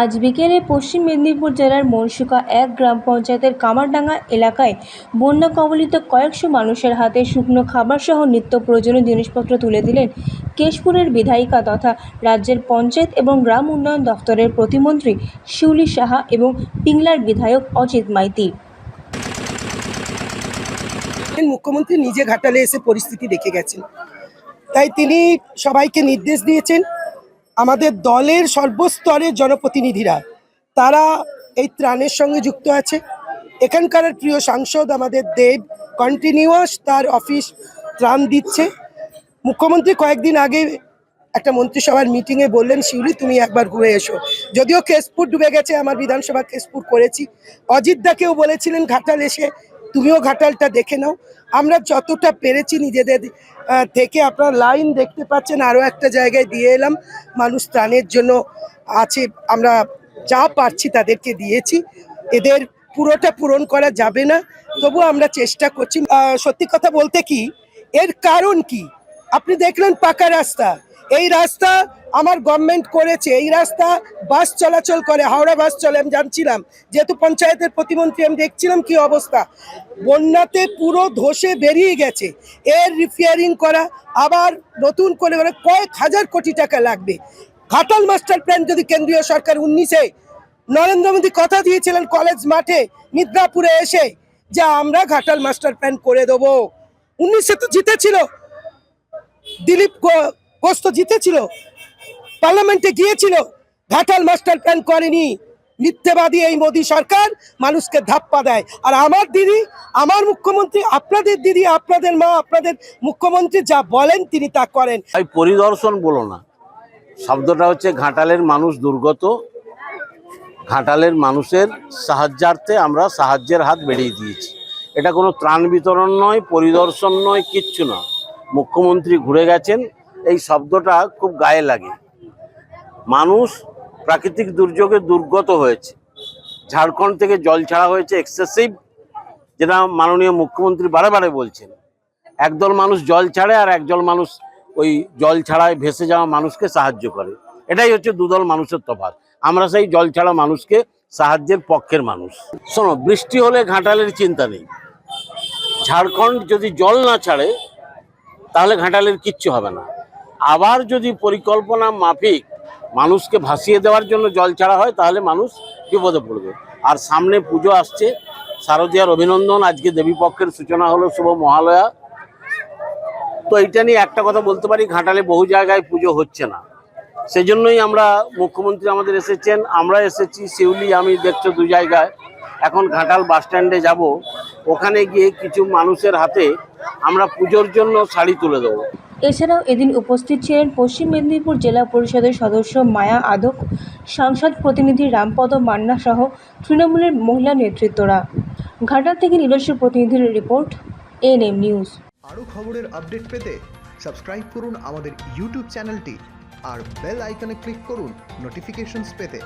আজ বিকেলে পশ্চিম মেদিনীপুর জেলার মনসুকা এক গ্রাম পঞ্চায়েতের কামারডাঙ্গা এলাকায় বন্যা কবলিত কয়েকশো মানুষের হাতে শুকনো খাবারসহ নিত্য প্রয়োজনীয় জিনিসপত্র তুলে দিলেন কেশপুরের বিধায়িকা তথা রাজ্যের পঞ্চায়েত এবং গ্রাম উন্নয়ন দফতরের প্রতিমন্ত্রী শিউলি সাহা এবং পিংলার বিধায়ক অজিত মাইতি। মুখ্যমন্ত্রী নিজে ঘাটালে এসে পরিস্থিতি দেখে গেছেন। তাই তিনি সবাইকে নির্দেশ দিয়েছেন আমাদের দলের সর্বস্তরের জনপ্রতিনিধিরা, তারা এই ত্রাণের সঙ্গে যুক্ত আছে। এখানকার প্রিয় সাংসদ আমাদের দেব কন্টিনিউয়াস তার অফিস ত্রাণ দিচ্ছে। মুখ্যমন্ত্রী কয়েকদিন আগে একটা মন্ত্রিসভার মিটিংয়ে বললেন, শিউলি, তুমি একবার ঘুরে এসো। যদিও কেশপুর ডুবে গেছে, আমার বিধানসভা কেশপুর করেছি। অজিত দাকেও বলেছিলেন, ঘাটাল এসে তুমিও ঘাটালটা দেখে নাও। আমরা যতটা পেরেছি নিজেদের থেকে আপনার লাইন দেখতে পাচ্ছেন আরও একটা জায়গায় দিয়ে এলাম। মানুষ ত্রাণের জন্য আছে, আমরা যা পারছি তাদেরকে দিয়েছি। এদের পুরোটা পূরণ করা যাবে না, তবু আমরা চেষ্টা করছি। সত্যি কথা বলতে কি, এর কারণ কি? আপনি দেখলেন পাকা রাস্তা। এই রাস্তা আমার গভর্নমেন্ট করেছে, এই রাস্তা বাস চলাচল করে, হাওড়া বাস চলে, আমি জানছিলাম। যেহেতু পঞ্চায়েতের প্রতিমন্ত্রী, আমি দেখছিলাম কি অবস্থা। বন্যাতে পুরো ধসে বেরিয়ে গেছে। এর রিপেয়ারিং করা, আবার নতুন করে করে কয়েক হাজার কোটি টাকা লাগবে। ঘাটাল মাস্টার প্ল্যান যদি কেন্দ্রীয় সরকার উনিশে, নরেন্দ্র মোদী কথা দিয়েছিলেন কলেজ মাঠে মিদনাপুরে এসে, যে আমরা ঘাটাল মাস্টার প্ল্যান করে দেবো। উনিশে তো জিতেছিল। দিলীপ ঘো- ঘোষ তো জিতেছিল, পার্লামেন্টে গিয়েছিল, ঘাটাল মাস্টার প্ল্যান করেনি। মিথ্যেবাদী এই মোদী সরকার মানুষকে ধাপ্পা দেয়। আর আমার দিদি, আমার মুখ্যমন্ত্রী, আপনাদের দিদি, আপনাদের মা, আপনাদের মুখ্যমন্ত্রী যা বলেন তিনি তা করেন। তাই পরিদর্শন বলো না। শব্দটা হচ্ছে ঘাটালের মানুষ দুর্গত, ঘাটালের মানুষের সাহায্যার্থে আমরা সাহায্যের হাত বেড়িয়ে দিয়েছি। এটা কোনো ত্রাণ বিতরণ নয়, পরিদর্শন নয়, কিচ্ছু না। মুখ্যমন্ত্রী ঘুরে গেছেন এই শব্দটা খুব গায়ে লাগে। মানুষ প্রাকৃতিক দুর্যোগে দুর্গত হয়েছে। ঝাড়খণ্ড থেকে জল ছাড়া হয়েছে এক্সেসিভ যেটা মাননীয় মুখ্যমন্ত্রী বারে বারে বলছেন। একদল মানুষ জল ছাড়ে আর একদল মানুষ ওই জল ছাড়ায় ভেসে যাওয়া মানুষকে সাহায্য করে। এটাই হচ্ছে দুদল মানুষের তফাৎ। আমরা সেই জল ছাড়া মানুষকে সাহায্যের পক্ষের মানুষ। শোনো, বৃষ্টি হলে ঘাটালের চিন্তা নেই। ঝাড়খণ্ড যদি জল না ছাড়ে, তাহলে ঘাটালের কিচ্ছু হবে না। আবার যদি পরিকল্পনা মাফিক মানুষকে ভাসিয়ে দেওয়ার জন্য জল ছাড়া হয়, তাহলে মানুষ বিপদে পড়বে। আর সামনে পুজো আসছে। শারদীয়ার অভিনন্দন। আজকে দেবীপক্ষের সূচনা হলো শুভ মহালয়া। তো এটা নিয়ে একটা কথা বলতে পারি, ঘাটালে বহু জায়গায় পুজো হচ্ছে না। সেজন্যই আমরা মুখ্যমন্ত্রী আমাদের এসেছেন, আমরা এসেছি, শিউলি, আমি দেখছ দু জায়গায়। এখন ঘাটাল বাস স্ট্যান্ডে যাব। ওখানে গিয়ে কিছু মানুষের হাতে আমরা পুজোর জন্য শাড়ি তুলে দেবো। এছাড়াও এদিন উপস্থিত ছিলেন পশ্চিম মেদিনীপুর জেলা পরিষদের সদস্য মায়া আদক, সাংসদ প্রতিনিধি রামপদ মান্না সহ তৃণমূলের মহিলা নেতৃত্বরা। ঘাটাল থেকে নিজস্ব প্রতিনিধির রিপোর্ট, এনএম নিউজ। আরও খবরের আপডেট পেতে সাবস্ক্রাইব করুন আমাদের ইউটিউব চ্যানেলটি আর বেল আইকনে ক্লিক করুন নোটিফিকেশনস পেতে।